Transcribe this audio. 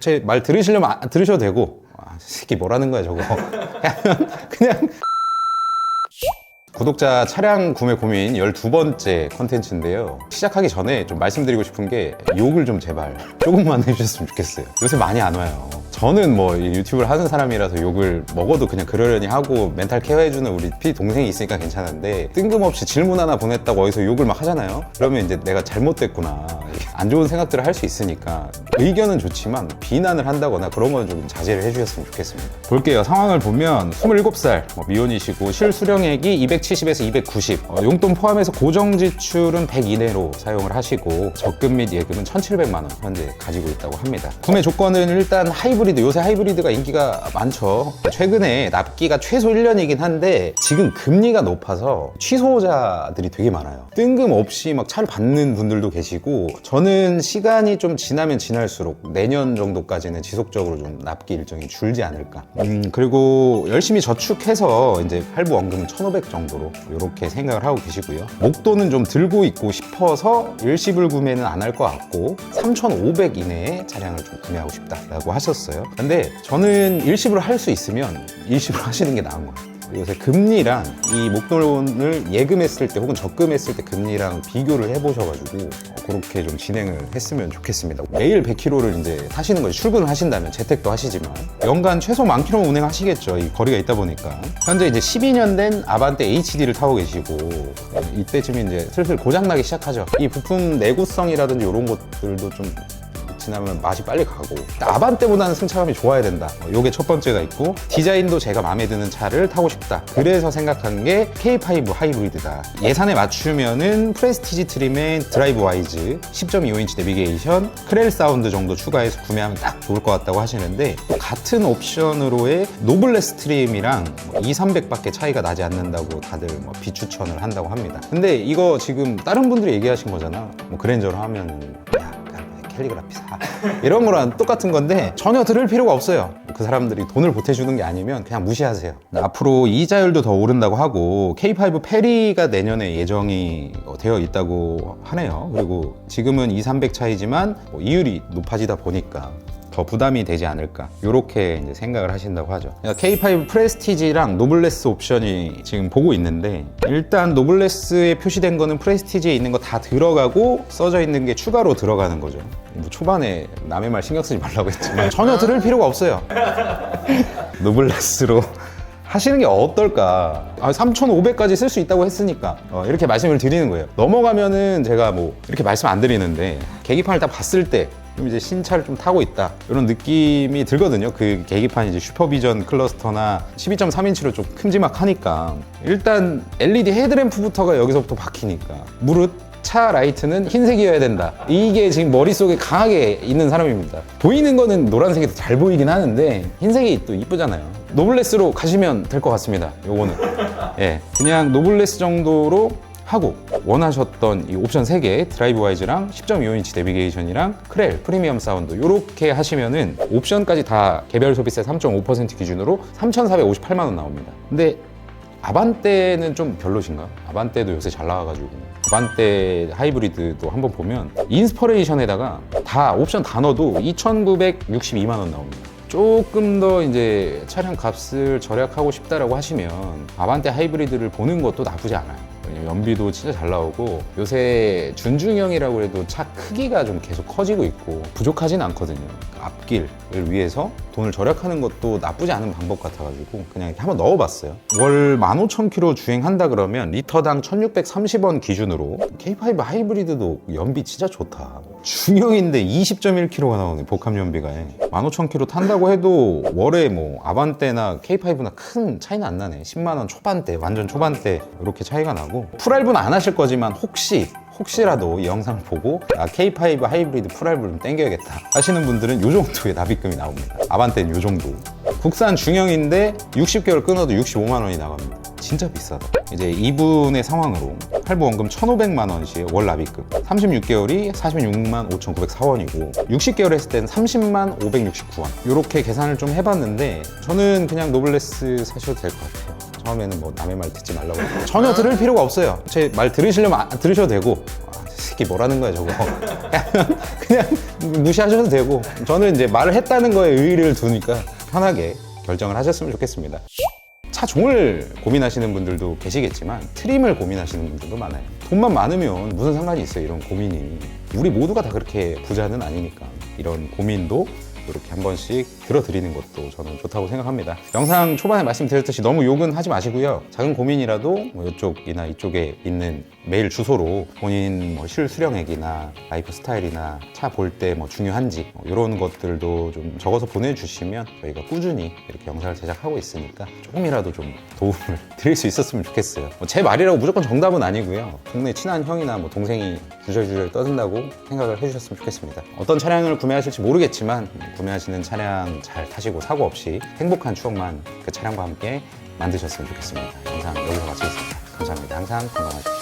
제 말 들으시려면 안- 들으셔도 되고 아, 이 새끼 뭐라는 거야 저거 그냥 구독자 차량 구매 고민 12번째 컨텐츠인데요. 시작하기 전에 좀 말씀드리고 싶은 게 욕을 좀 제발 조금만 해주셨으면 좋겠어요. 요새 많이 안 와요. 저는 뭐이 유튜브를 하는 사람이라서 욕을 먹어도 그냥 그러려니 하고 멘탈 케어해주는 우리 피 동생이 있으니까 괜찮은데 뜬금없이 질문 하나 보냈다고 어디서 욕을 막 하잖아요. 그러면 이제 내가 잘못됐구나. 안 좋은 생각들을 할 수 있으니까 의견은 좋지만 비난을 한다거나 그런 건 좀 자제를 해주셨으면 좋겠습니다. 볼게요. 상황을 보면 27살 뭐 미혼이시고 실수령액이 270에서 290 어, 용돈 포함해서 고정 지출은 100 이내로 사용을 하시고 적금 및 예금은 1,700만 원 현재 가지고 있다고 합니다. 구매 조건은 일단 하이브리드 요새 하이브리드가 인기가 많죠. 최근에 납기가 최소 1년이긴 한데 지금 금리가 높아서 취소자들이 되게 많아요. 뜬금없이 막 차를 받는 분들도 계시고 저는 시간이 좀 지나면 지날수록 내년 정도까지는 지속적으로 좀 납기 일정이 줄지 않을까. 음, 그리고 열심히 저축해서 이제 할부 원금 1,500 정도로 이렇게 생각을 하고 계시고요. 목돈은 좀 들고 있고 싶어서 일시불 구매는 안 할 것 같고 3,500 이내에 차량을 좀 구매하고 싶다라고 하셨어요. 근데 저는 일시불 할 수 있으면 일시불 하시는 게 나은 것 같아요. 요새 금리랑 이 목돈을 예금했을 때 혹은 적금했을 때 금리랑 비교를 해보셔가지고 어, 그렇게 좀 진행을 했으면 좋겠습니다. 매일 100km를 이제 타시는 거죠. 출근을 하신다면 재택도 하시지만 연간 최소 만 킬로 운행하시겠죠. 이 거리가 있다 보니까 현재 이제 12년 된 아반떼 HD를 타고 계시고 네, 이때쯤에 이제 슬슬 고장나기 시작하죠. 이 부품 내구성이라든지 이런 것들도 좀 지나면 맛이 빨리 가고 아반떼보다는 승차감이 좋아야 된다. 어, 요게 첫 번째가 있고 디자인도 제가 마음에 드는 차를 타고 싶다. 그래서 생각한 게 K5 하이브리드다. 예산에 맞추면은 프레스티지 트림의 드라이브 와이즈 10.25인치 내비게이션 크렐 사운드 정도 추가해서 구매하면 딱 좋을 것 같다고 하시는데 같은 옵션으로의 노블레스 트림이랑 2, 300밖에 차이가 나지 않는다고 다들 뭐 비추천을 한다고 합니다. 근데 이거 지금 다른 분들이 얘기하신 거잖아. 뭐 그랜저로 하면은. 야 캘리그라피 사. 이런 거랑 똑같은 건데 전혀 들을 필요가 없어요. 그 사람들이 돈을 보태주는 게 아니면 그냥 무시하세요. 앞으로 이자율도 더 오른다고 하고 K5 페리가 내년에 예정이 되어 있다고 하네요. 그리고 지금은 2, 300 차이지만 뭐 이율이 높아지다 보니까 더 부담이 되지 않을까. 이렇게 이제 생각을 하신다고 하죠. 그러니까 K5 프레스티지랑 노블레스 옵션이 지금 보고 있는데 일단 노블레스에 표시된 거는 프레스티지에 있는 거 다 들어가고 써져 있는 게 추가로 들어가는 거죠. 뭐 초반에 남의 말 신경 쓰지 말라고 했지만 전혀 들을 필요가 없어요. 노블레스로 하시는 게 어떨까? 아, 3,500까지 쓸 수 있다고 했으니까. 어, 이렇게 말씀을 드리는 거예요. 넘어가면은 제가 뭐 이렇게 말씀 안 드리는데 계기판을 딱 봤을 때 좀 이제 신차를 좀 타고 있다 이런 느낌이 들거든요. 그 계기판이 이제 슈퍼비전 클러스터나 12.3인치로 좀 큼지막하니까 일단 LED 헤드램프부터가 여기서부터 박히니까 무릇 차 라이트는 흰색이어야 된다. 이게 지금 머릿속에 강하게 있는 사람입니다. 보이는 거는 노란색이 더 잘 보이긴 하는데 흰색이 또 이쁘잖아요. 노블레스로 가시면 될 것 같습니다. 요거는. 예. 그냥 노블레스 정도로 하고 원하셨던 이 옵션 3개 드라이브 와이즈랑 10.25인치 내비게이션이랑 크렐 프리미엄 사운드 이렇게 하시면은 옵션까지 다 개별 소비세 3.5% 기준으로 3,458만 원 나옵니다. 근데 아반떼는 좀 별로신가? 아반떼도 요새 잘 나와가지고 아반떼 하이브리드도 한번 보면 인스퍼레이션에다가 다 옵션 다 넣어도 2,962만 원 나옵니다. 조금 더 이제 차량 값을 절약하고 싶다라고 하시면 아반떼 하이브리드를 보는 것도 나쁘지 않아요. 연비도 진짜 잘 나오고 요새 준중형이라고 해도 차 크기가 좀 계속 커지고 있고 부족하진 않거든요. 그 앞길을 위해서 돈을 절약하는 것도 나쁘지 않은 방법 같아가지고 그냥 이렇게 한번 넣어봤어요. 월 15,000km 주행한다 그러면 리터당 1,630원 기준으로 K5 하이브리드도 연비 진짜 좋다. 중형인데 20.1km가 나오네 복합 연비가 15,000km 탄다고 해도 월에 뭐 아반떼나 K5나 큰 차이는 안 나네 10만 원 초반대 완전 초반대 이렇게 차이가 나고 풀알부는 안 하실 거지만 혹시 혹시라도 이 영상을 보고 아, K5 하이브리드 풀알부를 좀 땡겨야겠다 하시는 분들은 이 정도의 납입금이 나옵니다. 아반떼는 이 정도. 국산 중형인데 60개월 끊어도 65만 원이 나갑니다. 진짜 비싸다. 이제 이분의 상황으로 할부 원금 1,500만 원씩 월 납입금. 36개월이 46만 5,904원이고 60개월 했을 때는 30만 569원. 이렇게 계산을 좀 해봤는데 저는 그냥 노블레스 사셔도 될 것 같아요 처음에는 뭐 남의 말 듣지 말라고 했고 전혀 들을 필요가 없어요. 제 말 들으시려면 안- 들으셔도 되고. 아, 이 새끼 뭐라는 거야 저거. 그냥 무시하셔도 되고. 저는 이제 말을 했다는 거에 의의를 두니까 편하게 결정을 하셨으면 좋겠습니다. 차 종을 고민하시는 분들도 계시겠지만 트림을 고민하시는 분들도 많아요. 돈만 많으면 무슨 상관이 있어요 이런 고민이. 우리 모두가 다 그렇게 부자는 아니니까 이런 고민도 이렇게 한 번씩 들어드리는 것도 저는 좋다고 생각합니다. 영상 초반에 말씀드렸듯이 너무 욕은 하지 마시고요. 작은 고민이라도 뭐 이쪽이나 이쪽에 있는 메일 주소로 본인 뭐 실수령액이나 라이프 스타일이나 차 볼 때 뭐 중요한지 뭐 이런 것들도 좀 적어서 보내주시면 저희가 꾸준히 이렇게 영상을 제작하고 있으니까 조금이라도 좀 도움을 드릴 수 있었으면 좋겠어요. 뭐 제 말이라고 무조건 정답은 아니고요. 동네 친한 형이나 뭐 동생이 주절주절 떠든다고 생각을 해주셨으면 좋겠습니다. 어떤 차량을 구매하실지 모르겠지만 구매하시는 차량 잘 타시고 사고 없이 행복한 추억만 그 차량과 함께 만드셨으면 좋겠습니다. 영상 여기서 마치겠습니다. 감사합니다. 항상 건강하십시오.